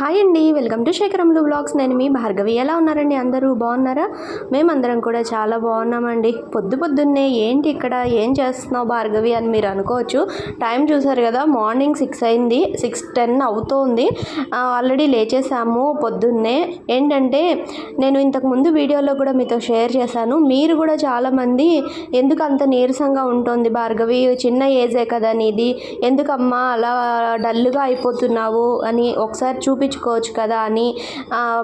Hi అండి welcome to శేఖరములు blogs నేను మీ భార్గవి. ఎలా ఉన్నారండి అందరూ? బాగున్నారా? మేమందరం కూడా చాలా బాగున్నామండి. పొద్దు పొద్దున్నే ఏంటి ఇక్కడ? ఏం చేస్తున్నావు భార్గవి అని మీరు అనుకోవచ్చు. టైం చూసారు కదా మార్నింగ్ సిక్స్ అయింది సిక్స్ టెన్ అవుతోంది. ఆల్రెడీ లేచేసాము పొద్దున్నే. ఏంటంటే నేను ఇంతకు ముందు వీడియోలో కూడా మీతో షేర్ చేశాను. మీరు కూడా చాలామంది ఎందుకు అంత నీరసంగా ఉంటుంది భార్గవి? చిన్న ఏజే కదా నీది. ఎందుకమ్మా అలా డల్గా అయిపోతున్నావు? అని ఒకసారి చూపి చూపించుకోవచ్చు కదా అని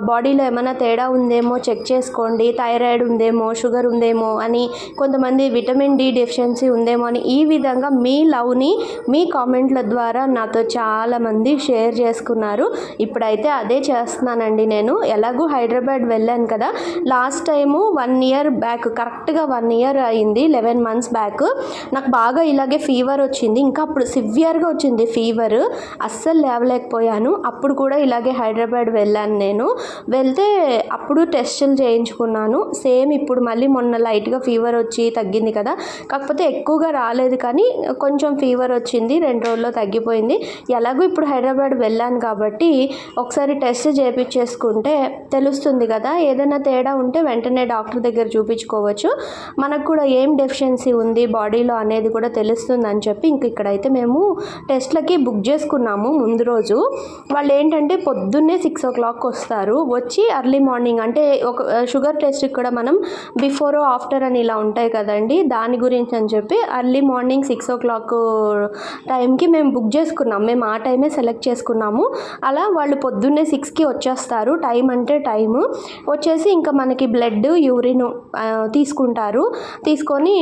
బాడీలో ఏమైనా తేడా ఉందేమో చెక్ చేసుకోండి థైరాయిడ్ ఉందేమో షుగర్ ఉందేమో అని కొంతమంది విటమిన్ డి డెఫిషియన్సీ ఉందేమో అని ఈ విధంగా మీ లవ్ని మీ కామెంట్ల ద్వారా నాతో చాలామంది షేర్ చేసుకున్నారు. ఇప్పుడైతే అదే చేస్తున్నానండి నేను. ఎలాగూ హైదరాబాద్ వెళ్ళాను కదా. Last time one year back కరెక్ట్గా వన్ ఇయర్ అయింది లెవెన్ మంత్స్ బ్యాక్. నాకు బాగా ఇలాగే ఫీవర్ వచ్చింది. ఇంకా అప్పుడు సివియర్గా వచ్చింది ఫీవర్. అస్సలు లేవలేకపోయాను. అప్పుడు కూడా ఇలాగే హైదరాబాద్ వెళ్ళాను నేను. వెళ్తే అప్పుడు టెస్టులు చేయించుకున్నాను. సేమ్ ఇప్పుడు మళ్ళీ మొన్న లైట్గా ఫీవర్ వచ్చి తగ్గింది కదా. కాకపోతే ఎక్కువగా రాలేదు కానీ కొంచెం ఫీవర్ వచ్చింది రెండు రోజుల్లో తగ్గిపోయింది. ఎలాగో ఇప్పుడు హైదరాబాద్ వెళ్ళాను కాబట్టి ఒకసారి టెస్ట్ చేయించేసుకుంటే తెలుస్తుంది కదా. ఏదైనా తేడా ఉంటే వెంటనే డాక్టర్ దగ్గర చూపించుకోవచ్చు. మనకు కూడా ఏం డెఫిషియన్సీ ఉంది బాడీలో అనేది కూడా తెలుస్తుంది అని చెప్పి ఇంక ఇక్కడైతే మేము టెస్ట్లకి బుక్ చేసుకున్నాము ముందు రోజు. వాళ్ళు ఏంటంటే పొద్దున్నే సిక్స్ ఓ క్లాక్ వస్తారు. వచ్చి అర్లీ మార్నింగ్ అంటే ఒక షుగర్ టెస్ట్కి కూడా మనం బిఫోర్ ఆఫ్టర్ అని ఇలా ఉంటాయి కదండి. దాని గురించి అని చెప్పి early morning six o'clock టైంకి మేము బుక్ చేసుకున్నాం. మేము ఆ టైమే సెలెక్ట్ చేసుకున్నాము. అలా వాళ్ళు పొద్దున్నే సిక్స్కి వచ్చేస్తారు. టైం అంటే టైము వచ్చేసి ఇంకా మనకి బ్లడ్ యూరిన్ తీసుకుంటారు. తీసుకొని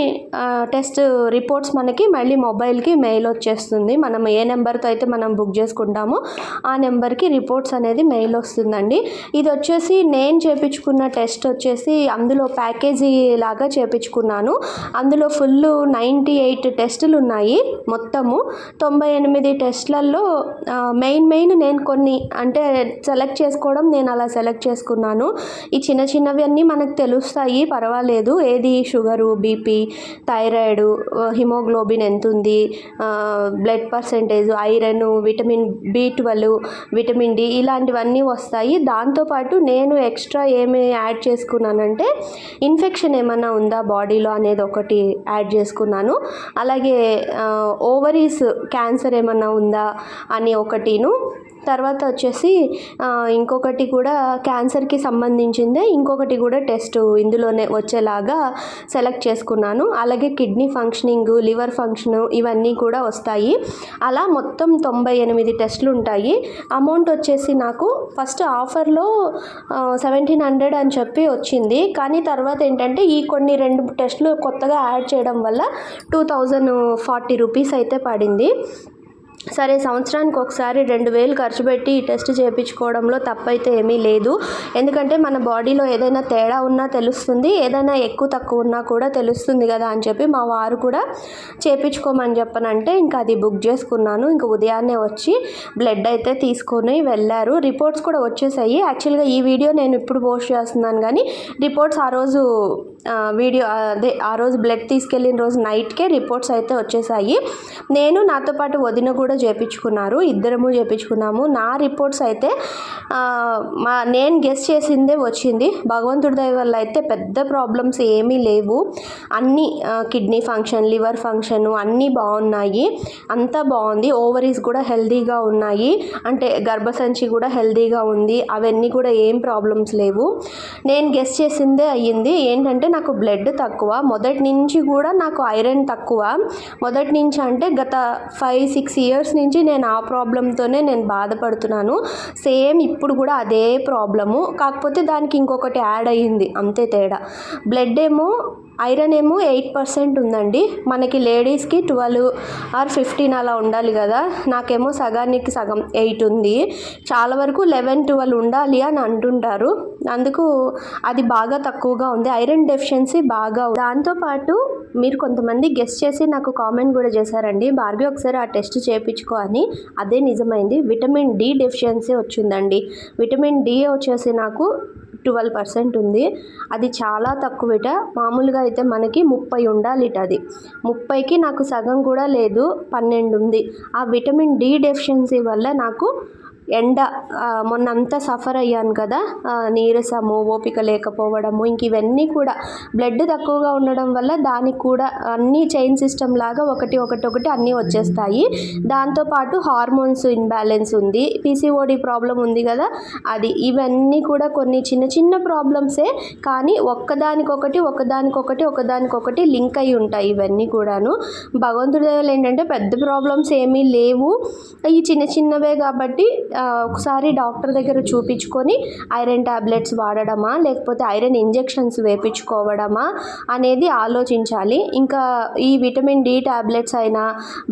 టెస్ట్ రిపోర్ట్స్ మనకి మళ్ళీ మొబైల్కి మెయిల్ వచ్చేస్తుంది. మనం ఏ నెంబర్తో అయితే మనం బుక్ చేసుకుంటామో ఆ నెంబర్కి రిపోర్ట్స్ అనేది మెయిల్ వస్తుందండి. ఇది వచ్చేసి నేను చేపించుకున్న టెస్ట్ వచ్చేసి అందులో ప్యాకేజీ లాగా చేపించుకున్నాను. అందులో ఫుల్ నైంటీ ఎయిట్ టెస్టులు ఉన్నాయి మొత్తము. తొంభై ఎనిమిది టెస్ట్లలో మెయిన్ మెయిన్ నేను కొన్ని అంటే సెలెక్ట్ చేసుకోవడం నేను అలా సెలెక్ట్ చేసుకున్నాను. ఈ చిన్న చిన్నవి అన్నీ మనకు తెలుస్తాయి పర్వాలేదు. ఏది? షుగరు బీపీ థైరాయిడ్ హిమోగ్లోబిన్ ఎంత ఉంది blood percentage iron vitamin B twelve vitamin పిండి ఇలాంటివన్నీ వస్తాయి. దాంతోపాటు నేను ఎక్స్ట్రా ఏమి యాడ్ చేసుకున్నానంటే ఇన్ఫెక్షన్ ఏమైనా ఉందా బాడీలో అనేది ఒకటి యాడ్ చేసుకున్నాను. అలాగే ఓవరీస్ క్యాన్సర్ ఏమైనా ఉందా అని ఒకటిను తర్వాత వచ్చేసి ఇంకొకటి కూడా క్యాన్సర్కి సంబంధించిందే. ఇంకొకటి కూడా టెస్ట్ ఇందులోనే వచ్చేలాగా సెలెక్ట్ చేసుకున్నాను. అలాగే కిడ్నీ ఫంక్షనింగ్ లివర్ ఫంక్షన్ ఇవన్నీ కూడా వస్తాయి. అలా మొత్తం తొంభై ఎనిమిది టెస్టులు ఉంటాయి. అమౌంట్ వచ్చేసి నాకు ఫస్ట్ ఆఫర్లో సెవెంటీన్ హండ్రెడ్ అని చెప్పి వచ్చింది. కానీ తర్వాత ఏంటంటే ఈ కొన్ని రెండు టెస్టులు కొత్తగా యాడ్ చేయడం వల్ల టూ థౌజండ్ ఫార్టీ రూపీస్ అయితే పడింది. సరే సంవత్సరానికి ఒకసారి రెండు వేలు ఖర్చు పెట్టి ఈ టెస్ట్ చేయించుకోవడంలో తప్పైతే ఏమీ లేదు. ఎందుకంటే మన బాడీలో ఏదైనా తేడా ఉన్నా తెలుస్తుంది ఏదైనా ఎక్కువ తక్కువ ఉన్నా కూడా తెలుస్తుంది కదా అని చెప్పి మా వారు కూడా చేయించుకోమని చెప్పనంటే ఇంకా అది బుక్ చేసుకున్నాను. ఇంకా ఉదయాన్నే వచ్చి బ్లడ్ అయితే తీసుకొని వెళ్ళారు. రిపోర్ట్స్ కూడా వచ్చేసాయి. యాక్చువల్గా ఈ వీడియో నేను ఇప్పుడు పోస్ట్ చేస్తున్నాను కానీ రిపోర్ట్స్ ఆ రోజు వీడియో అదే ఆ రోజు బ్లడ్ తీసుకెళ్ళిన రోజు నైట్కే రిపోర్ట్స్ అయితే వచ్చేసాయి. నేను నాతో పాటు వదిన కూడా చేపించుకున్నారు ఇద్దరము చేపించుకున్నాము. నా రిపోర్ట్స్ అయితే మా నేను గెస్ చేసిందే వచ్చింది. భగవంతుడి దయ వల్ల అయితే పెద్ద ప్రాబ్లమ్స్ ఏమీ లేవు. అన్నీ కిడ్నీ ఫంక్షన్ లివర్ ఫంక్షన్ అన్నీ బాగున్నాయి. అంతా బాగుంది. ఓవరీస్ కూడా హెల్దీగా ఉన్నాయి. అంటే గర్భసంచి కూడా హెల్దీగా ఉంది. అవన్నీ కూడా ఏం ప్రాబ్లమ్స్ లేవు. నేను గెస్ చేసిందే అయ్యింది. ఏంటంటే నాకు బ్లడ్ తక్కువ. మొదటి నుంచి కూడా నాకు ఐరన్ తక్కువ. మొదటి నుంచి అంటే గత ఫైవ్ సిక్స్ ఇయర్స్ నుంచి నేను ఆ ప్రాబ్లంతోనే నేను బాధపడుతున్నాను. సేమ్ ఇప్పుడు కూడా అదే ప్రాబ్లము కాకపోతే దానికి ఇంకొకటి యాడ్ అయ్యింది. అంతే తేడా. బ్లడ్ ఏమో ఐరన్ ఏమో ఎయిట్ పర్సెంట్ ఉందండి. మనకి లేడీస్కి ట్వెల్వ్ ఆర్ ఫిఫ్టీన్ అలా ఉండాలి కదా. నాకేమో సగానికి సగం ఎయిట్ ఉంది. చాలా వరకు లెవెన్ ట్వెల్వ్ ఉండాలి అని అంటుంటారు. అందుకు అది బాగా తక్కువగా ఉంది. ఐరన్ డెఫిషియన్సీ బాగా ఉంది. దాంతోపాటు మీరు కొంతమంది గెస్ట్ చేసి నాకు కామెంట్ కూడా చేశారండి. భార్గవి ఒకసారి ఆ టెస్ట్ చేయించుకో అని. అదే నిజమైంది. విటమిన్ డి డెఫిషియన్సీ వచ్చిందండి. విటమిన్ డి వచ్చేసి నాకు ట్వెల్వ్ పర్సెంట్ ఉంది. అది చాలా తక్కువట. మామూలుగా అయితే మనకి ముప్పై ఉండాలిట అది. ముప్పైకి నాకు సగం కూడా లేదు పన్నెండు ఉంది. ఆ విటమిన్ డి డెఫిషియన్సీ వల్ల నాకు ఎండ మొన్న మొన్నంతా సఫర్ అయ్యాను కదా నీరసము ఓపిక లేకపోవడము ఇంక ఇవన్నీ కూడా బ్లడ్ తక్కువగా ఉండడం వల్ల దానికి కూడా అన్ని చైన్ సిస్టమ్ లాగా ఒకటి ఒకటి ఒకటి అన్నీ వచ్చేస్తాయి. దాంతోపాటు హార్మోన్స్ ఇన్బ్యాలెన్స్ ఉంది. పీసీఓడి ప్రాబ్లం ఉంది కదా అది ఇవన్నీ కూడా కొన్ని చిన్న చిన్న ప్రాబ్లమ్సే కానీ ఒక్కదానికొకటి ఒకదానికొకటి ఒకదానికొకటి లింక్ అయి ఉంటాయి ఇవన్నీ కూడాను. భగవంతుడి ఏంటంటే పెద్ద ప్రాబ్లమ్స్ ఏమీ లేవు. ఈ చిన్న చిన్నవే కాబట్టి ఒకసారి డాక్టర్ దగ్గర చూపించుకొని ఐరన్ టాబ్లెట్స్ వాడడమా లేకపోతే ఐరన్ ఇంజెక్షన్స్ వేపించుకోవడమా అనేది ఆలోచించాలి. ఇంకా ఈ విటమిన్ డి టాబ్లెట్స్ అయినా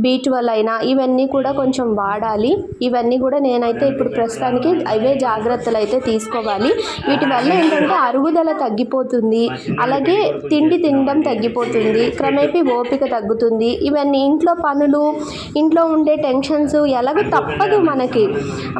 బీ ట్వెల్వ్ అయినా ఇవన్నీ కూడా కొంచెం వాడాలి. ఇవన్నీ కూడా నేనైతే ఇప్పుడు ప్రస్తుతానికి అవే జాగ్రత్తలు అయితే తీసుకోవాలి. వీటి వల్ల ఏంటంటే అరుగుదల తగ్గిపోతుంది అలాగే తిండి తినడం తగ్గిపోతుంది క్రమేపీ ఓపిక తగ్గుతుంది. ఇవన్నీ ఇంట్లో పనులు ఇంట్లో ఉండే టెన్షన్స్ ఎలాగో తప్పదు మనకి.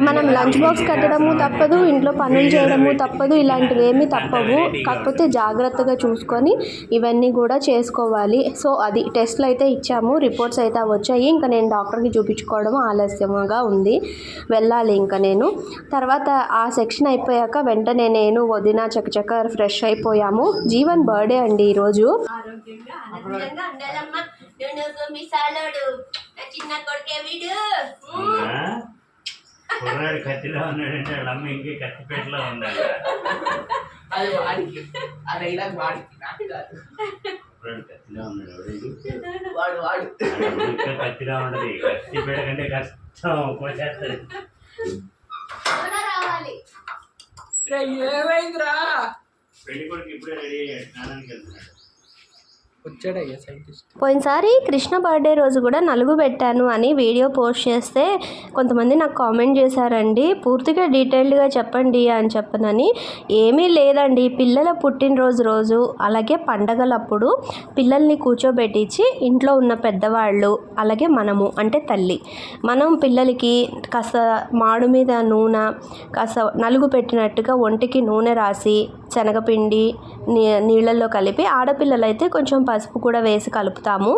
మనం లంచ్ బాక్స్ కట్టడము తప్పదు ఇంట్లో పనులు చేయడము తప్పదు ఇలాంటివి ఏమీ తప్పవు. కాకపోతే జాగ్రత్తగా చూసుకొని ఇవన్నీ కూడా చేసుకోవాలి. సో అది టెస్ట్లు అయితే ఇచ్చాము రిపోర్ట్స్ అయితే వచ్చాయి. ఇంకా నేను డాక్టర్కి చూపించుకోవడం ఆలస్యంగా ఉంది. వెళ్ళాలి ఇంకా నేను. తర్వాత ఆ సెక్షన్ అయిపోయాక వెంటనే నేను వదిన చకచక ఫ్రెష్ అయిపోయాము. జీవన్ బర్త్డే అండి ఈరోజు. మీ సాలోడు నా చిన్న కొడుకే వీడు. అవునా? కుర్రాడు కత్తిలో ఉన్నాడంటే వాళ్ళ అమ్మ ఇంకే కత్తిపేటలో ఉండాలి అది వాడికి ఆ డైలాగ్ వాడికి నాకు కాదు కుర్రాడు కత్తిలో ఉన్నాడు ఎవడేది వాడు వాడు ఇంకా కత్తిలో ఉండదు కత్తిపేట కంటే కష్టం కోసేస్తుంది రావాలి రే, ఏమైందిరా పెళ్ళి కొడుకు ఇప్పుడే రెడీ అయ్యాడు స్నానానికి వెళ్తున్నాడు వచ్చాడయ్యా సైంటిస్ట్ పోయినసారి కృష్ణ బర్త్డే రోజు కూడా నలుగు పెట్టాను అని వీడియో పోస్ట్ చేస్తే కొంతమంది నాకు కామెంట్ చేశారండి పూర్తిగా డీటెయిల్డ్గా చెప్పండి అని చెప్పనని. ఏమీ లేదండి పిల్లల పుట్టినరోజు రోజు అలాగే పండగలప్పుడు పిల్లల్ని కూర్చోబెట్టించి ఇంట్లో ఉన్న పెద్దవాళ్ళు అలాగే మనము అంటే తల్లి. మనం పిల్లలకి కాస్త మాడు మీద నూనె కాస్త నలుగు పెట్టినట్టుగా ఒంటికి నూనె రాసి శనగపిండి నీ నీళ్ళల్లో కలిపి ఆడపిల్లలైతే కొంచెం పసుపు కూడా వేసి కలుపుతాము.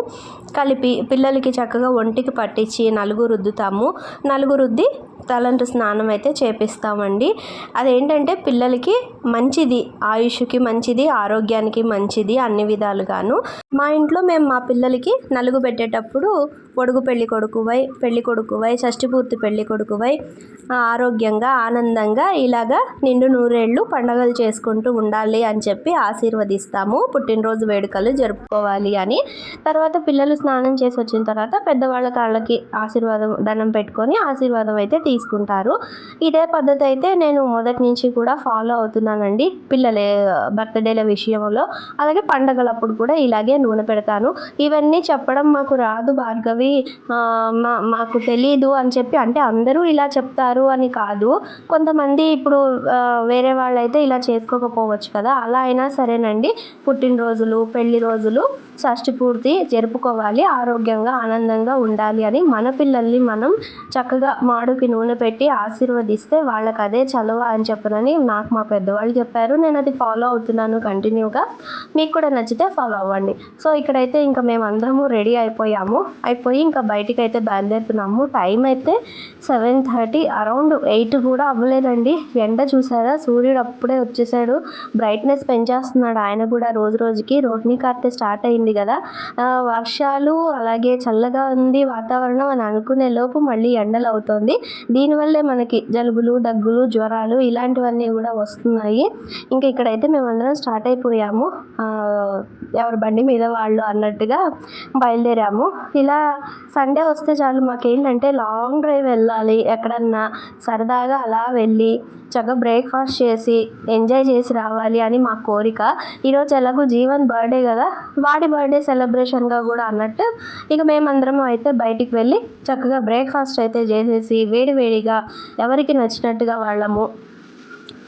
కలిపి పిల్లలకి చక్కగా ఒంటికి పట్టించి నలుగు రుద్దుతాము. నలుగు రుద్ది తలంటు స్నానం అయితే చేపిస్తామండి. అదేంటంటే పిల్లలకి మంచిది ఆయుష్కి మంచిది ఆరోగ్యానికి మంచిది అన్ని విధాలుగాను. మా ఇంట్లో మేము మా పిల్లలకి నలుగు పెట్టేటప్పుడు పొడుగు పెళ్ళి కొడుకువై పెళ్ళి కొడుకువై షష్టిపూర్తి పెళ్ళి కొడుకువై ఆరోగ్యంగా ఆనందంగా ఇలాగా నిండు నూరేళ్ళు పండగలు చేసుకుంటూ ఉండాలి అని చెప్పి ఆశీర్వదిస్తాము. పుట్టినరోజు వేడుకలు జరుపుకోవాలి అని. తర్వాత పిల్లలు స్నానం చేసి వచ్చిన తర్వాత పెద్దవాళ్ళ కాళ్ళకి ఆశీర్వాదం దండం పెట్టుకొని ఆశీర్వాదం అయితే తీసుకుంటారు. ఇదే పద్ధతి అయితే నేను మొదటి నుంచి కూడా ఫాలో అవుతున్నానండి. పిల్లల బర్త్డేల విషయంలో. అలాగే పండగలప్పుడు కూడా ఇలాగే నూనె పెడతాను. ఇవన్నీ చెప్పడం మాకు రాదు భార్గవి. మా మాకు తెలీదు అని చెప్పి అంటే అందరూ ఇలా చెప్తారు అని కాదు. కొంతమంది ఇప్పుడు వేరే వాళ్ళైతే ఇలా చేసుకోకపోవచ్చు కదా. అలా అయినా సరేనండి. పుట్టినరోజులు పెళ్ళి రోజులు. షష్టి పూర్తి జరుపుకోవాలి ఆరోగ్యంగా ఆనందంగా ఉండాలి అని మన పిల్లల్ని మనం చక్కగా మాడుకి నూనె పెట్టి ఆశీర్వదిస్తే వాళ్ళకి అదే చలువ అని చెప్పనని నాకు మా పెద్దవాళ్ళు చెప్పారు. నేను అది ఫాలో అవుతున్నాను కంటిన్యూగా మీకు కూడా నచ్చితే ఫాలో అవ్వండి. సో ఇక్కడైతే ఇంకా మేము అందరము రెడీ అయిపోయాము. అయిపోయి ఇంకా బయటికి అయితే బయలుదేరుతున్నాము. టైం అయితే సెవెన్ థర్టీ అరౌండ్ ఎయిట్ కూడా అవ్వలేదండి. ఎండ చూసారా? సూర్యుడు అప్పుడే వచ్చేసాడు. బ్రైట్నెస్ పెంచేస్తున్నాడు ఆయన కూడా రోజు రోజుకి. రోహిణి కార్తె స్టార్ట్ అయింది. కదా. వర్షాలు అలాగే చల్లగా ఉంది వాతావరణం అని అనుకునే లోపు మళ్ళీ ఎండలు అవుతుంది దీనివల్లే మనకి జలుబులు దగ్గులు జ్వరాలు ఇలాంటివన్నీ కూడా వస్తున్నాయి. ఇంకా ఇక్కడైతే మేమందరం స్టార్ట్ అయిపోయాము. ఎవరి బండి మీద వాళ్ళు అన్నట్టుగా బయలుదేరాము. ఇలా సండే వస్తే చాలు మాకేంటంటే లాంగ్ డ్రైవ్ వెళ్ళాలి. ఎక్కడన్నా సరదాగా అలా వెళ్ళి చక్కగా బ్రేక్ఫాస్ట్ చేసి ఎంజాయ్ చేసి రావాలి అని మా కోరిక. ఈరోజు ఎలాగో జీవన్ బర్త్డే కదా. వాడి బర్త్డే సెలబ్రేషన్గా కూడా అన్నట్టు ఇక మేమందరం అయితే బయటికి వెళ్ళి చక్కగా బ్రేక్ఫాస్ట్ అయితే చేసేసి వేడివేడిగా ఎవరికి నచ్చినట్టుగా వాళ్ళము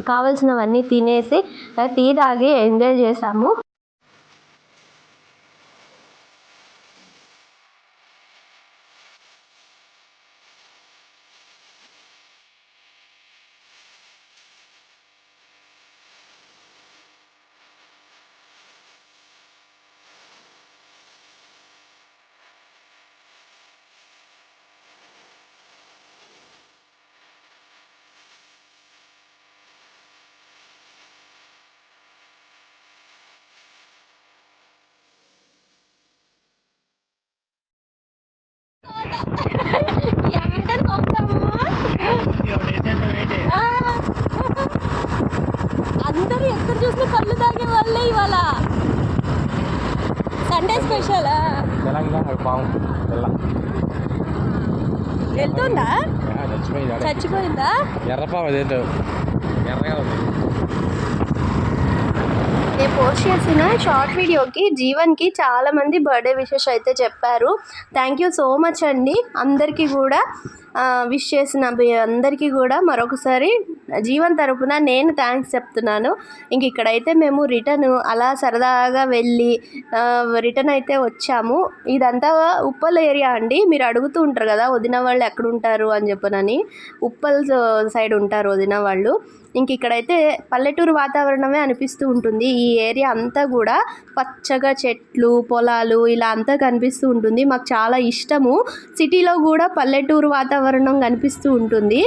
కావలసినవన్నీ తినేసి టీ తాగి ఎంజాయ్ చేసాము. ఇడ్లీ ఇవాళ. సండే స్పెషల్ వెళ్తుందా? చచ్చిపోయిందా నేను పోస్ట్ చేసిన షార్ట్ వీడియోకి జీవన్కి చాలామంది బర్త్డే విషెస్ అయితే చెప్పారు. థ్యాంక్ యూ సో మచ్ అండి. అందరికీ కూడా విష్ చేసిన మీ అందరికీ కూడా మరొకసారి జీవన్ తరపున నేను థ్యాంక్స్ చెప్తున్నాను. ఇంక ఇక్కడైతే మేము రిటర్న్ అలా సరదాగా వెళ్ళి రిటర్న్ అయితే వచ్చాము. ఇదంతా ఉప్పల్ ఏరియా అండి. మీరు అడుగుతూ ఉంటారు కదా వదిన వాళ్ళు ఎక్కడ ఉంటారు అని చెప్పనని. ఉప్పల్ సైడ్ ఉంటారు వదిన వాళ్ళు. ఇంక ఇక్కడైతే పల్లెటూరు వాతావరణమే అనిపిస్తూ ఉంటుంది. ఈ ఏరియా అంతా కూడా పచ్చగా చెట్లు పొలాలు ఇలా అంతా కనిపిస్తూ ఉంటుంది. మాకు చాలా ఇష్టము. సిటీలో కూడా పల్లెటూరు వాతావరణం కనిపిస్తూ ఉంటుంది.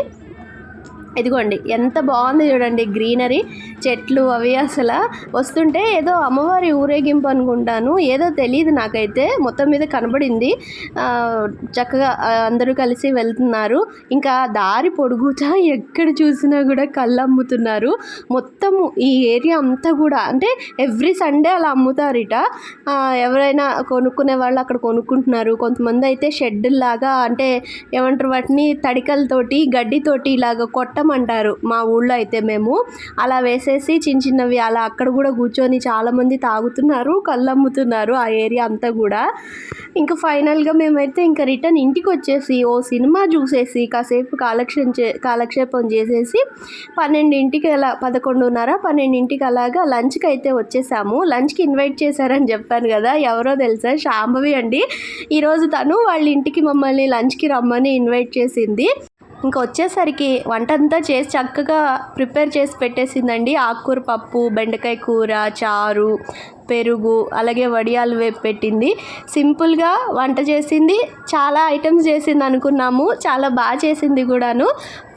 ఇదిగోండి ఎంత బాగుంది చూడండి గ్రీనరీ చెట్లు అవి అసలు. వస్తుంటే ఏదో అమ్మవారి ఊరేగింపు అనుకుంటాను ఏదో తెలియదు నాకైతే మొత్తం మీద కనబడింది. చక్కగా అందరూ కలిసి వెళ్తున్నారు. ఇంకా దారి పొడుగుతా ఎక్కడ చూసినా కూడా కళ్ళు అమ్ముతున్నారు మొత్తము ఈ ఏరియా అంతా కూడా అంటే ఎవ్రీ సండే అలా అమ్ముతారిట. ఎవరైనా కొనుక్కునే వాళ్ళు అక్కడ కొనుక్కుంటున్నారు. కొంతమంది అయితే షెడ్ లాగా అంటే ఏమంటారు వాటిని తడికలతోటి గడ్డితోటి ఇలాగ అంటారు. మా ఊళ్ళో అయితే మేము అలా వేసేసి చిన్న చిన్నవి అలా అక్కడ కూడా కూర్చొని చాలామంది తాగుతున్నారు కళ్ళు అమ్ముతున్నారు ఆ ఏరియా అంతా కూడా. ఇంకా ఫైనల్గా మేమైతే ఇంకా రిటర్న్ ఇంటికి వచ్చేసి ఓ సినిమా చూసేసి కాసేపు కాలక్షేపం చే కాలక్షేపం చేసేసి పన్నెండింటికి అలా పదకొండున్నర పన్నెండింటికి అలాగా లంచ్కి అయితే వచ్చేసాము. లంచ్కి ఇన్వైట్ చేశారని చెప్పాను కదా ఎవరో తెలుసా? శాంభవి అండి. ఈరోజు తను వాళ్ళ ఇంటికి మమ్మల్ని లంచ్కి రమ్మని ఇన్వైట్ చేసింది. ఇంకా వచ్చేసరికి వంట అంతా చేసి చక్కగా ప్రిపేర్ చేసి పెట్టేసిందండి. ఆకుకూర పప్పు బెండకాయ కూర చారు పెరుగు అలాగే వడియాలు వేపు పెట్టింది. సింపుల్గా వంట చేసింది. చాలా ఐటమ్స్ చేసింది అనుకున్నాము. చాలా బాగా చేసింది కూడాను.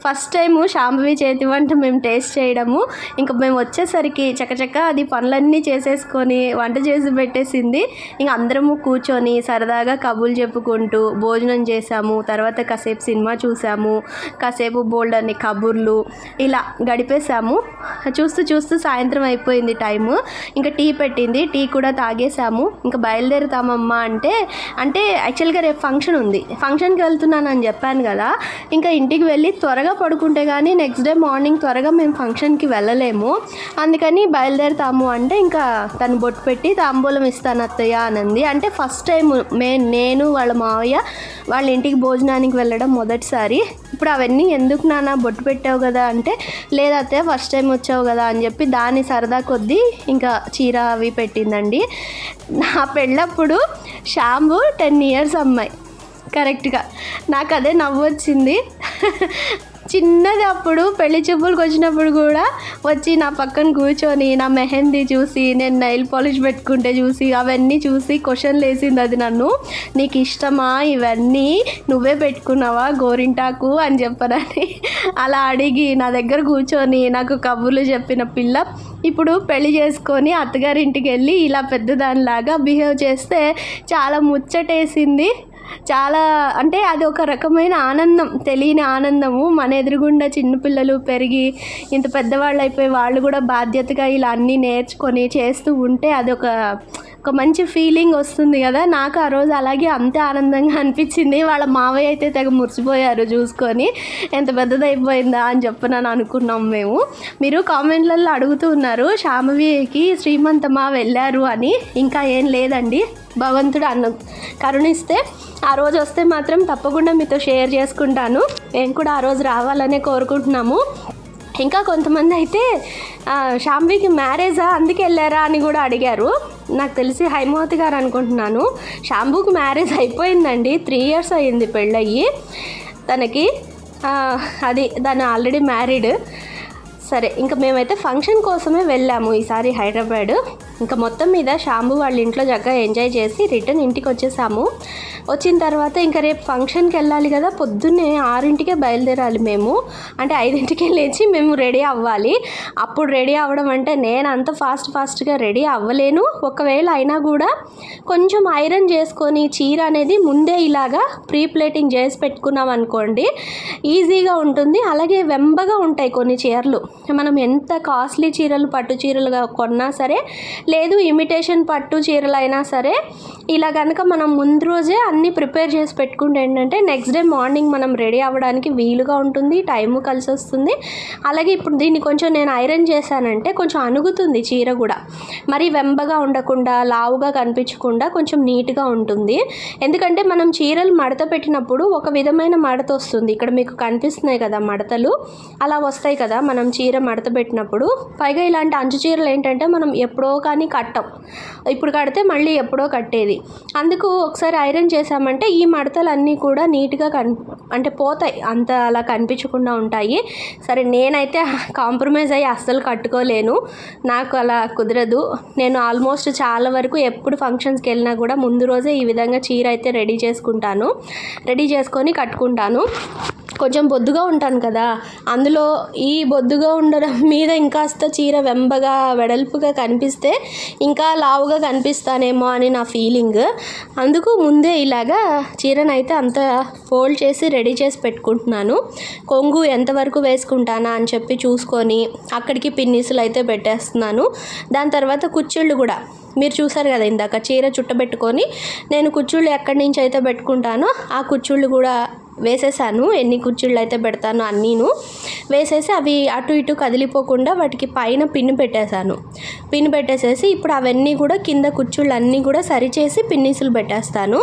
ఫస్ట్ టైము శాంభవి చేతి వంట మేము టేస్ట్ చేయడము. ఇంకా మేము వచ్చేసరికి చకచక అది పనులన్నీ చేసేసుకొని వంట చేసి పెట్టేసింది. ఇంక అందరము కూర్చొని సరదాగా కబుర్లు చెప్పుకుంటూ భోజనం చేసాము. తర్వాత కాసేపు సినిమా చూసాము. కాసేపు బోల్డ్ అని కబుర్లు ఇలా గడిపేశాము చూస్తూ చూస్తూ సాయంత్రం అయిపోయింది టైము. ఇంకా టీ పెట్టింది. టీ కూడా తాగేసాము ఇంకా బయలుదేరుతామమ్మా అంటే అంటే యాక్చువల్గా రేపు ఫంక్షన్ ఉంది. ఫంక్షన్కి వెళ్తున్నాను అని చెప్పాను కదా. ఇంకా ఇంటికి వెళ్ళి త్వరగా పడుకుంటే కానీ నెక్స్ట్ డే మార్నింగ్ త్వరగా మేము ఫంక్షన్కి వెళ్ళలేము. అందుకని బయలుదేరుతాము అంటే ఇంకా తను బొట్టు పెట్టి తాంబూలం ఇస్తాను అత్తయ్య అనంది. అంటే ఫస్ట్ టైం మే నేను వాళ్ళ మావయ్య వాళ్ళ ఇంటికి భోజనానికి వెళ్ళడం మొదటిసారి. ఇప్పుడు అవన్నీ ఎందుకు నాన్న బొట్టు పెట్టావు కదా అంటే లేదైతే ఫస్ట్ టైం వచ్చావు కదా అని చెప్పి దాని సరదా కొద్దీ ఇంకా చీర అవి పెట్టిందండి. నా పెళ్ళప్పుడు షాంబు టెన్ ఇయర్స్ అమ్మాయి. కరెక్ట్గా. నాకు అదే నవ్వు వచ్చింది చిన్నది అప్పుడు పెళ్ళి చూపులకు వచ్చినప్పుడు కూడా వచ్చి నా పక్కన కూర్చొని నా మెహందీ చూసి నేను నైల్ పాలిష్ పెట్టుకుంటే చూసి అవన్నీ చూసి క్వశ్చన్లు వేసింది అది నన్ను. నీకు ఇష్టమా ఇవన్నీ? నువ్వే పెట్టుకున్నావా గోరింటాకు? అని చెప్పనని అలా అడిగి నా దగ్గర కూర్చొని నాకు కబుర్లు చెప్పిన పిల్ల ఇప్పుడు పెళ్ళి చేసుకొని అత్తగారింటికి వెళ్ళి ఇలా పెద్దదానిలాగా బిహేవ్ చేస్తే చాలా ముచ్చటేసింది. చాలా అంటే అది ఒక రకమైన ఆనందం తెలియని ఆనందము. మన ఎదురుగుండా చిన్నపిల్లలు పెరిగి ఇంత పెద్దవాళ్ళు అయిపోయి వాళ్ళు కూడా బాధ్యతగా ఇలా అన్నీ నేర్చుకొని చేస్తూ ఉంటే అది ఒక మంచి ఫీలింగ్ వస్తుంది కదా. నాకు ఆ రోజు అలాగే అంతే ఆనందంగా అనిపించింది. వాళ్ళ మావయ్య అయితే తెగ మురిసిపోయారు చూసుకొని. ఎంత పెద్దదైపోయిందా అని చెప్పనని అనుకున్నాం మేము. మీరు కామెంట్లలో అడుగుతూ ఉన్నారు శామవికి శ్రీమంతమా వెళ్ళారు అని. ఇంకా ఏం లేదండి. భగవంతుడు అన్న కరుణిస్తే ఆ రోజు వస్తే మాత్రం తప్పకుండా మీతో షేర్ చేసుకుంటాను. మేము కూడా ఆ రోజు రావాలనే కోరుకుంటున్నాము. ఇంకా కొంతమంది అయితే షాంబీకి మ్యారేజా? అందుకే వెళ్ళారా? అని కూడా అడిగారు. నాకు తెలిసి హైమవతి గారు అనుకుంటున్నాను. షాంబూకి మ్యారేజ్ అయిపోయిందండి. త్రీ ఇయర్స్ అయ్యింది పెళ్ళయ్యి. తనకి అది దాని ఆల్రెడీ మ్యారీడ్. సరే ఇంకా మేమైతే ఫంక్షన్ కోసమే వెళ్ళాము ఈసారి హైదరాబాద్. ఇంకా మొత్తం మీద షాంబు వాళ్ళ ఇంట్లో చక్కగా ఎంజాయ్ చేసి రిటర్న్ ఇంటికి వచ్చేసాము వచ్చిన తర్వాత ఇంకా రేపు ఫంక్షన్కి వెళ్ళాలి కదా పొద్దున్నే ఆరింటికే బయలుదేరాలి మేము. అంటే ఐదింటికే లేచి మేము రెడీ అవ్వాలి. అప్పుడు రెడీ అవ్వడం అంటే నేను అంత ఫాస్ట్ ఫాస్ట్గా రెడీ అవ్వలేను. ఒకవేళ అయినా కూడా కొంచెం ఐరన్ చేసుకొని చీర అనేది ముందే ఇలాగా ప్రీ ప్లేటింగ్ చేసి పెట్టుకున్నాం అనుకోండి ఈజీగా ఉంటుంది. అలాగే వెంబగా ఉంటాయి కొన్ని చీరలు. మనం ఎంత కాస్ట్లీ చీరలు పట్టు చీరలుగా కొన్నా సరే లేదు ఇమిటేషన్ పట్టు చీరలు అయినా సరే ఇలా కనుక మనం ముందు రోజే అన్నీ ప్రిపేర్ చేసి పెట్టుకుంటే ఏంటంటే నెక్స్ట్ డే మార్నింగ్ మనం రెడీ అవ్వడానికి వీలుగా ఉంటుంది టైం కలిసి వస్తుంది అలాగే ఇప్పుడు దీన్ని కొంచెం నేను ఐరన్ చేశానంటే కొంచెం అణుగుతుంది చీర కూడా. మరి వెంబగా ఉండకుండా లావుగా కనిపించకుండా కొంచెం నీట్గా ఉంటుంది. ఎందుకంటే మనం చీరలు మడత పెట్టినప్పుడు ఒక విధమైన మడత వస్తుంది. ఇక్కడ మీకు కనిపిస్తున్నాయి కదా మడతలు. అలా వస్తాయి కదా మనం చీర మడత పెట్టినప్పుడు. పైగా ఇలాంటి అంచు చీరలు ఏంటంటే మనం ఎప్పుడో కానీ కట్టం. ఇప్పుడు కడితే మళ్ళీ ఎప్పుడో కట్టేది. అందుకు ఒకసారి ఐరన్ చేసామంటే ఈ మడతలు అన్నీ కూడా నీట్గా కన్ అంటే పోతాయి. అంత అలా కనిపించకుండా ఉంటాయి. సరే నేనైతే కాంప్రమైజ్ అయ్యి అస్సలు కట్టుకోలేను. నాకు అలా కుదరదు. నేను ఆల్మోస్ట్ చాలా వరకు ఎప్పుడు ఫంక్షన్స్కి వెళ్ళినా కూడా ముందు రోజే ఈ విధంగా చీర అయితే రెడీ చేసుకుంటాను. రెడీ చేసుకొని కట్టుకుంటాను. కొంచెం బొద్దుగా ఉంటాను కదా. అందులో ఈ బొద్దుగా ఉండడం మీద ఇంకాస్త చీర వెంబగా వెడల్పుగా కనిపిస్తే ఇంకా లావుగా కనిపిస్తానేమో అని నా ఫీలింగ్ అందుకు ముందే ఇలాగా చీరనైతే అంత ఫోల్డ్ చేసి రెడీ చేసి పెట్టుకుంటున్నాను. కొంగు ఎంతవరకు వేసుకుంటానా అని చెప్పి చూసుకొని అక్కడికి పిన్నీసులు అయితే పెట్టేస్తున్నాను. దాని తర్వాత కుచ్చిళ్ళు కూడా. మీరు చూసారు కదా ఇందాక చీర చుట్టబెట్టుకొని నేను కుచ్చుళ్ళు ఎక్కడి నుంచి అయితే పెట్టుకుంటానో ఆ కుచ్చుళ్ళు కూడా వేసేసాను. ఎన్ని కుర్చీళ్ళు అయితే పెడతానో అన్నీను. వేసేసి అవి అటు ఇటు కదిలిపోకుండా వాటికి పైన పిన్ పెట్టేశాను. పిన్ పెట్టేసేసి ఇప్పుడు అవన్నీ కూడా కింద కుర్చీళ్ళు అన్నీ కూడా సరిచేసి పిన్నిసులు పెట్టేస్తాను.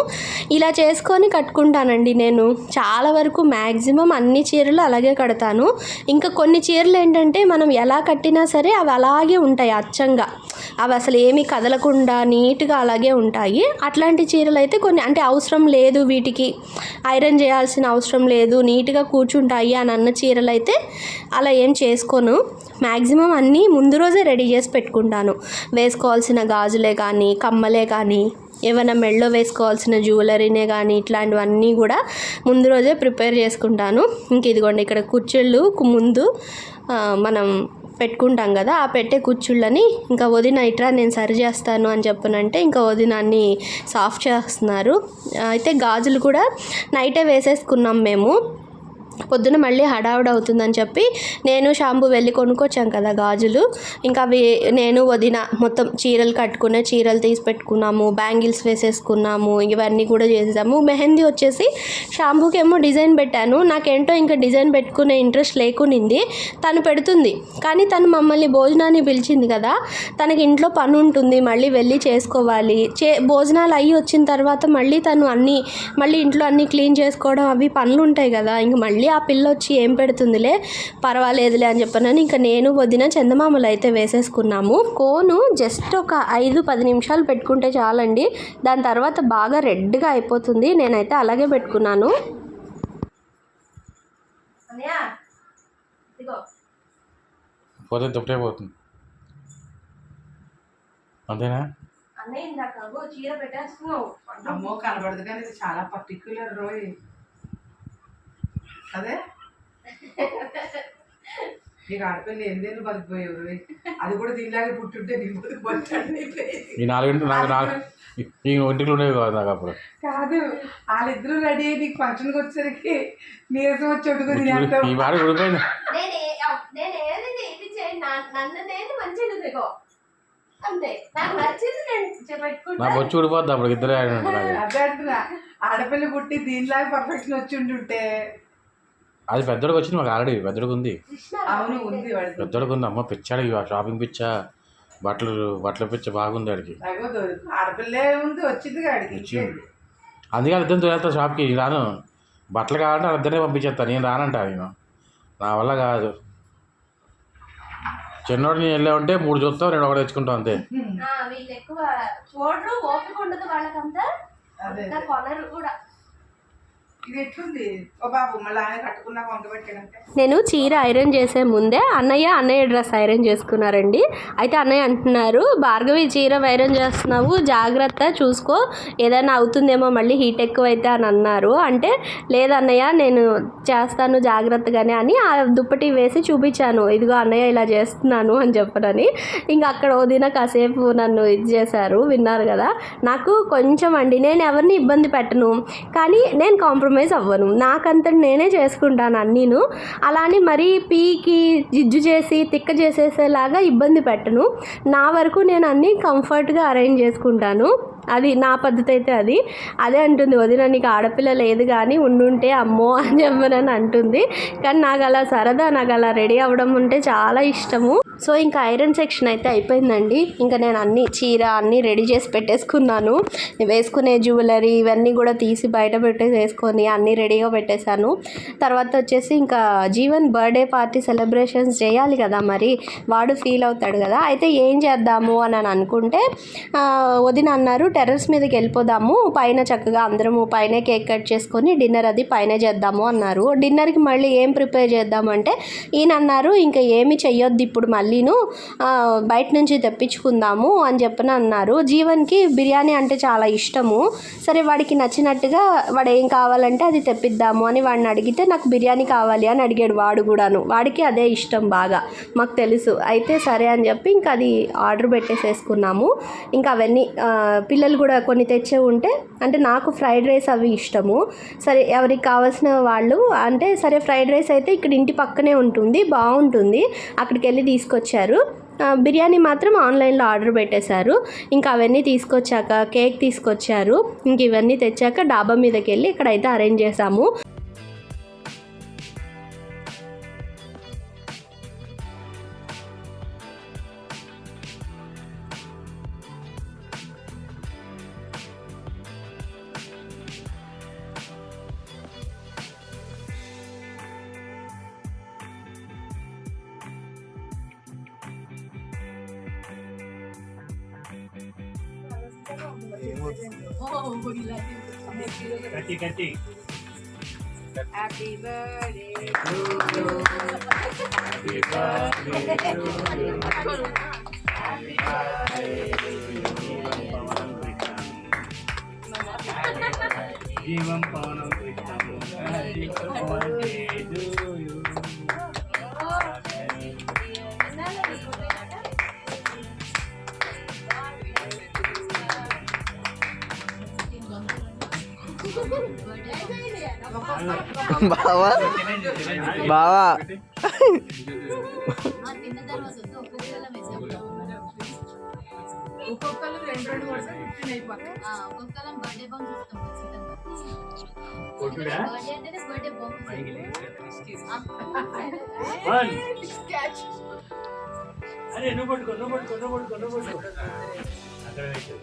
ఇలా చేసుకొని కట్టుకుంటానండి నేను. చాలా వరకు మ్యాక్సిమం అన్ని చీరలు అలాగే కడతాను. ఇంకా కొన్ని చీరలు ఏంటంటే మనం ఎలా కట్టినా సరే అవి అలాగే ఉంటాయి అచ్చంగా. అవి అసలు ఏమీ కదలకుండా నీట్గా అలాగే ఉంటాయి. అట్లాంటి చీరలు అయితే కొన్ని అంటే అవసరం లేదు వీటికి. ఐరన్ చేయాల్సిన అవసరం లేదు నీట్గా కూర్చుంటాయి అని అన్న చీరలు అయితే అలా ఏం చేసుకోను. మ్యాక్సిమం అన్నీ ముందు రోజే రెడీ చేసి పెట్టుకుంటాను. వేసుకోవాల్సిన గాజులే కానీ కమ్మలే కానీ ఏమైనా మెళ్ళో వేసుకోవాల్సిన జ్యువెలరీనే కానీ ఇట్లాంటివన్నీ కూడా ముందు రోజే ప్రిపేర్ చేసుకుంటాను. ఇంక ఇదిగోండి ఇక్కడ కుర్చీళ్ళు ముందు మనం పెట్టుకుంటాం కదా ఆ పెట్టే కుర్చీళ్ళని ఇంకా వదిన ఇట్రా నేను సరి చేస్తాను అని చెప్పనంటే ఇంకా వదినాన్ని సాఫ్ట్ చేస్తున్నారు. అయితే గాజులు కూడా నైటే వేసేసుకున్నాం మేము. పొద్దున మళ్ళీ హడావుడి అవుతుందని చెప్పి నేను షాంపూ వెళ్ళి కొనుక్కొచ్చాం కదా గాజులు. ఇంకా అవి నేను వదిన మొత్తం చీరలు కట్టుకునే చీరలు తీసి పెట్టుకున్నాము బ్యాంగిల్స్ వేసేసుకున్నాము ఇవన్నీ కూడా చేసేసాము. మెహందీ వచ్చేసి షాంపూకి ఏమో డిజైన్ పెట్టాను. నాకేంటో ఇంకా డిజైన్ పెట్టుకునే ఇంట్రెస్ట్ లేకునింది తను పెడుతుంది. కానీ తను మమ్మల్ని భోజనాన్ని పిలిచింది కదా. తనకి ఇంట్లో పని ఉంటుంది. మళ్ళీ వెళ్ళి చేసుకోవాలి. చే భోజనాలు అయ్యి వచ్చిన తర్వాత మళ్ళీ తను అన్నీ మళ్ళీ ఇంట్లో అన్నీ క్లీన్ చేసుకోవడం అవి పనులు ఉంటాయి కదా. ఇంక మళ్ళీ ఆ పిల్ల వచ్చి ఏం పెడుతుందిలే? పర్వాలేదులే అని చెప్పనని ఇంకా నేను వదిన చందమామలు అయితే వేసేసుకున్నాము. కోను జస్ట్ ఒక ఐదు పది నిమిషాలు పెట్టుకుంటే చాలండి. దాని తర్వాత బాగా రెడ్గా అయిపోతుంది. నేనైతే అలాగే పెట్టుకున్నాను. అన్నయ్య ఇదిగో. పోతే దుప్పటే పోతుంది. అంతేనా? అన్నయ్య ఇందాక అగో చీర పెట్టేస్తున్నావు. అమ్మో కనబడదు కానీ ఇది చాలా పర్టిక్యులర్ రోయ్. అదే? నీకు ఆడపిల్ల ఎందేళ్ళు బతికిపోయావు అది కూడా దీనిలాగే పుట్టుంటే నీకు బతికిపోతాడు ఈ నాలుగింటి నాకు నాలుగు ఈ ఒంటికి ఉండేవి కాదు నాకు అప్పుడు. కాదు వాళ్ళిద్దరూ రెడీ అయ్యి నీకు ఫంక్షన్కి వచ్చేసరికి నీరసం వచ్చి వండుకొని ఈ వాడు ఉడిపోయింది నేను ఏ- నేను ఏది ఇది చేయి నా- నన్ను నేను మంచిగా దిగో అంతే. నాకు నచ్చింది నేను చె- నా పెట్టుకుంటా బొచ్చు ఊడిపోద్ది అప్పుడు ఇద్దరే అదే అంటున్నా. ఆడపిల్ల పుట్టి దీనిలాగా పర్ఫెక్షన్ వచ్చి ఉంటుంటే అది పెద్దోడికి వచ్చింది మాకు ఆల్రెడీ పెద్దోడికి ఉంది పెద్దోడికి ఉంది అమ్మ పిచ్చాడు ఇక షాపింగ్ పిచ్చా బట్టలు బట్టల పిచ్చ బాగుంది ఆడికి. వచ్చింది అందుకే ఇద్దరితో వెళ్తా షాప్కి రాను బట్టలు కావాలంటే ఇద్దరినే పంపించేస్తాను నేను రానంట నేను. నా వల్ల కాదు. చిన్నోడు నేను వెళ్ళా ఉంటే మూడు చూస్తావు నేను ఒకటి తెచ్చుకుంటాం అంతే. ఆ, వీళ్ళు ఎక్కువ చూడరు ఓపిక ఉండదు వాళ్ళకంతా. కొనరు కూడా. నేను చీర ఐరన్ చేసే ముందే అన్నయ్య అన్నయ్య డ్రెస్ ఐరన్ చేసుకున్నారండి. అయితే అన్నయ్య అంటున్నారు భార్గవి చీర ఐరన్ చేస్తున్నావు జాగ్రత్త చూసుకో. ఏదైనా అవుతుందేమో మళ్ళీ హీట్ ఎక్కువైతే అని అన్నారు. అంటే లేదన్నయ్య నేను చేస్తాను జాగ్రత్తగానే అని ఆ దుప్పటి వేసి చూపించాను. ఇదిగో అన్నయ్య ఇలా చేస్తున్నాను అని చెప్పనని. ఇంకా అక్కడ వదిన కాసేపు నన్ను ఇది చేశారు విన్నారు కదా. నాకు కొంచెం అండి నేను ఎవరిని ఇబ్బంది పెట్టను. కానీ నేను కాంప్రమైజ్ కాంప్రమైజ్ అవ్వను. నాకంత నేనే చేసుకుంటాను అన్నీను. అలానే మరీ పీకి జిజ్జు చేసి తిక్క చేసేసేలాగా ఇబ్బంది పెట్టను. నా వరకు నేను అన్నీ కంఫర్ట్గా అరేంజ్ చేసుకుంటాను. అది నా పద్ధతి అయితే అది. అదే అంటుంది వదిన నీకు ఆడపిల్ల లేదు కానీ ఉండుంటే అమ్మో అని చెప్పనని అంటుంది. కానీ నాకు అలా సరదా నాకు అలా రెడీ అవ్వడం ఉంటే చాలా ఇష్టము. సో ఇంకా ఐరన్ సెక్షన్ అయితే అయిపోయిందండి. ఇంకా నేను అన్ని చీర అన్నీ రెడీ చేసి పెట్టేసుకున్నాను. వేసుకునే జ్యువెలరీ ఇవన్నీ కూడా తీసి బయట పెట్టేసేసుకొని అన్నీ రెడీగా పెట్టేశాను. తర్వాత వచ్చేసి ఇంకా జీవన్ బర్త్డే పార్టీ సెలబ్రేషన్స్ చేయాలి కదా మరి. వాడు ఫీల్ అవుతాడు కదా. అయితే ఏం చేద్దాము అని అనుకుంటే వదిన అన్నారు టెర్రస్ మీదకి వెళ్ళిపోదాము పైన చక్కగా అందరము పైన కేక్ కట్ చేసుకొని డిన్నర్ అది పైన చేద్దాము అన్నారు. డిన్నర్కి మళ్ళీ ఏం ప్రిపేర్ చేద్దామంటే ఈయన అన్నారు ఇంకా ఏమి చెయ్యొద్దు ఇప్పుడు మళ్ళీను బయట నుంచి తెప్పించుకుందాము అని చెప్పిన అన్నారు. జీవన్కి బిర్యానీ అంటే చాలా ఇష్టము. సరే వాడికి నచ్చినట్టుగా వాడు ఏం కావాలంటే అది తెప్పిద్దాము అని వాడిని అడిగితే నాకు బిర్యానీ కావాలి అని అడిగాడు వాడు కూడాను. వాడికి అదే ఇష్టం బాగా మాకు తెలుసు. అయితే సరే అని చెప్పి ఇంకా అది ఆర్డర్ పెట్టేసేసుకున్నాము. ఇంకా అవన్నీ పిల్ల పిల్లలు కూడా కొన్ని తెచ్చే ఉంటే అంటే నాకు ఫ్రైడ్ రైస్ అవి ఇష్టము. సరే ఎవరికి కావాల్సిన వాళ్ళు అంటే సరే ఫ్రైడ్ రైస్ అయితే ఇక్కడ ఇంటి పక్కనే ఉంటుంది బాగుంటుంది అక్కడికి వెళ్ళి తీసుకొచ్చారు బిర్యానీ మాత్రం ఆన్లైన్లో ఆర్డర్ పెట్టేశారు. ఇంకా అవన్నీ తీసుకొచ్చాక కేక్ తీసుకొచ్చారు. ఇంక ఇవన్నీ తెచ్చాక డాబా మీదకి వెళ్ళి ఇక్కడైతే అరేంజ్ చేసాము జీవం పవనం కృష్ణము బావా బావా ఒక్కొక్కరు రెండు రెండు కొడితే ఫిఫ్టీన్ అయిపోతాయి కొట్టుడా అరే నువ్వు పట్టుకో నువ్వు పట్టుకో నువ్వు పట్టుకో నువ్వు పట్టుకో అక్కడ పెట్టు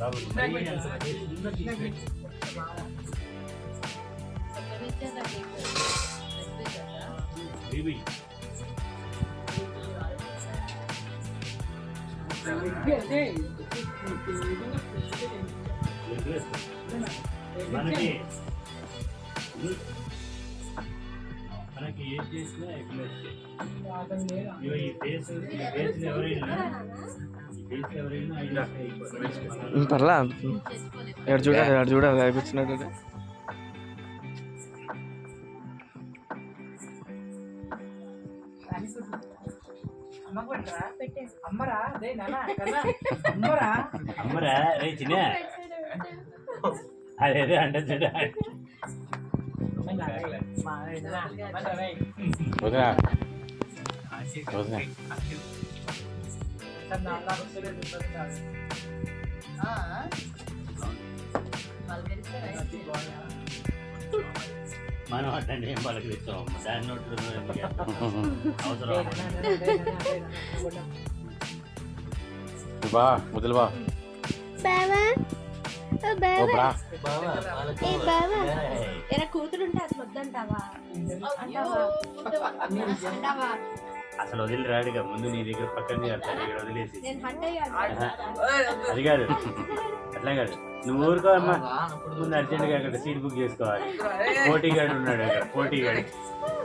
బాబు మరీ అంత చిన్న తీసి బేబీ మనకి మనకి ఏం చేసినా ఎగ్లెస్ ఈ ఫేస్ ఈ ఫేస్ ఎవరైనా. పర్లా? ఎక్కడ ఎక్కడ అమ్మరా అమ్మరా అమ్మరా రే చిన్న. అదేదో అంటే చూడ. మనం అట్లాంటి ఏం పలకరిస్తాం? దాని నోట్లో అవసరం బా ముద్దులు బా. కూతురుంటే అది వద్దంటావా? అంటావా? అసలు వదిలి రాడుగా ముందు నీ దగ్గర పక్కన ఇక్కడ వదిలేసి. అది కాదు. అట్లా కాదు. నువ్వు ఊరుకో అమ్మా. ముందు అర్జెంట్గా అక్కడ సీట్ బుక్ చేసుకోవాలి. పోటీ గాడు ఉన్నాడు అక్కడ పోటీ గాడు అసలు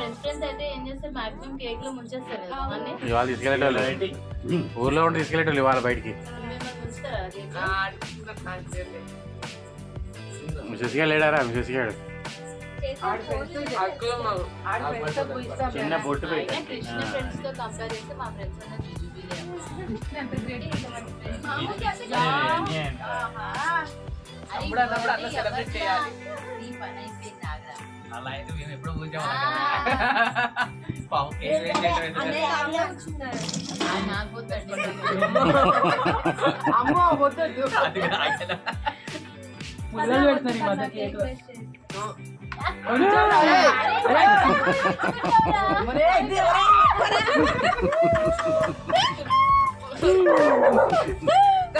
ఫ్రెండ్స్ ఫ్రెండ్స్ అయితే ఏం చేస్తారు? మాక్సిమం కేక్లో ముంచేస్తారు కదా. అన్నీ? ఇవాళ తీసుకెళ్ళేటోళ్ళు. ఊర్లో ఉండి తీసుకెళ్ళేటోళ్ళు ఇవాళ బయటికి. మిమ్మల్ని ముంచుతారా కేక్ మీ శశిగా లేడారా మీ శశిగాడు చిన్న బొట్టు పెట్టి కృష్ణ ఫ్రెండ్స్తో కంపేర్ చేస్తే మా ఫ్రెండ్స్ అన్న జిజుబిలే అప్పుడు అన్నప్పుడు అట్లా సెలబ్రేట్ చేయాలి. నీ పని అయిపోయింది ఆగ్రా అలా అయితే మేము ఎప్పుడో పూజాం పాపం కేక్ వేస్ట్ చేయడం ఎందుకు? నాకు వద్దండి. అమ్మో వద్దొద్దు అది కాదు actually. పుల్లలు పెడుతున్నారు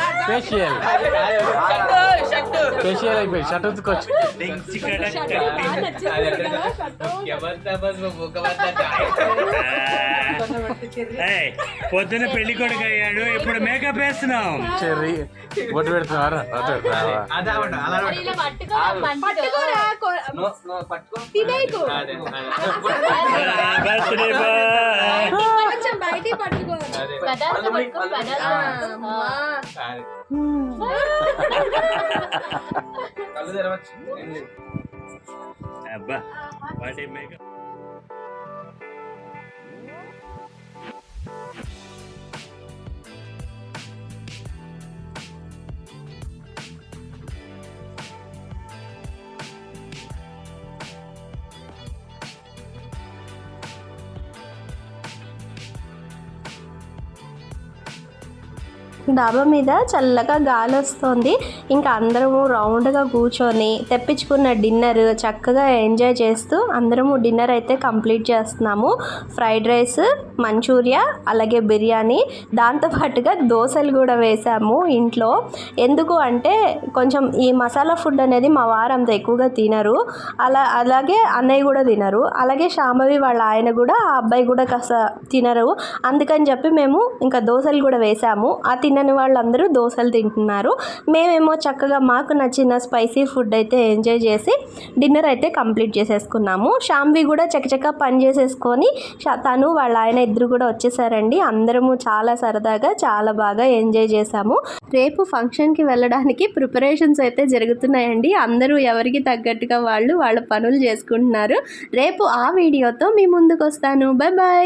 ఈ మధ్య కేక్ ఫేషియల్ ఫేషియల్ పొద్దున పెళ్ళి కొడుకు అయ్యాడు ఇప్పుడు మేకప్ వేస్తున్నాం చెర్రీ. బొట్టు పెడుతున్నారా అటు పెడుతున్నావా? ఇలా డాబా మీద చల్లగా గాలి వస్తుంది. ఇంకా అందరము రౌండ్గా కూర్చొని తెప్పించుకున్న డిన్నర్ చక్కగా ఎంజాయ్ చేస్తూ అందరము డిన్నర్ అయితే కంప్లీట్ చేస్తున్నాము. ఫ్రైడ్ రైస్ మంచూరియా అలాగే బిర్యానీ దాంతోపాటుగా దోశలు కూడా వేసాము ఇంట్లో. ఎందుకు అంటే కొంచెం ఈ మసాలా ఫుడ్ అనేది మా వారు అంత ఎక్కువగా తినరు. అలా అలాగే అన్నయ్య కూడా తినరు. అలాగే శాంభవి వాళ్ళ ఆయన కూడా ఆ అబ్బాయి కూడా కాస్త తినరు. అందుకని చెప్పి మేము ఇంకా దోశలు కూడా వేసాము. ఆ తినని వాళ్ళందరూ దోశలు తింటున్నారు. మేమేమో చక్కగా మాకు నచ్చిన స్పైసీ ఫుడ్ అయితే ఎంజాయ్ చేసి డిన్నర్ అయితే కంప్లీట్ చేసేసుకున్నాము. శాంభవి కూడా చకచక పని చేసేసుకొని తను వాళ్ళ ఆయన ఇద్దరు కూడా వచ్చేసారండి. అందరము చాలా సరదాగా చాలా బాగా ఎంజాయ్ చేశాము. రేపు ఫంక్షన్కి వెళ్ళడానికి ప్రిపరేషన్స్ అయితే జరుగుతున్నాయండి. అందరూ ఎవరికి తగ్గట్టుగా వాళ్ళు వాళ్ళ పనులు చేసుకుంటున్నారు. రేపు ఆ వీడియోతో మీ ముందుకు వస్తాను బాయ్ బాయ్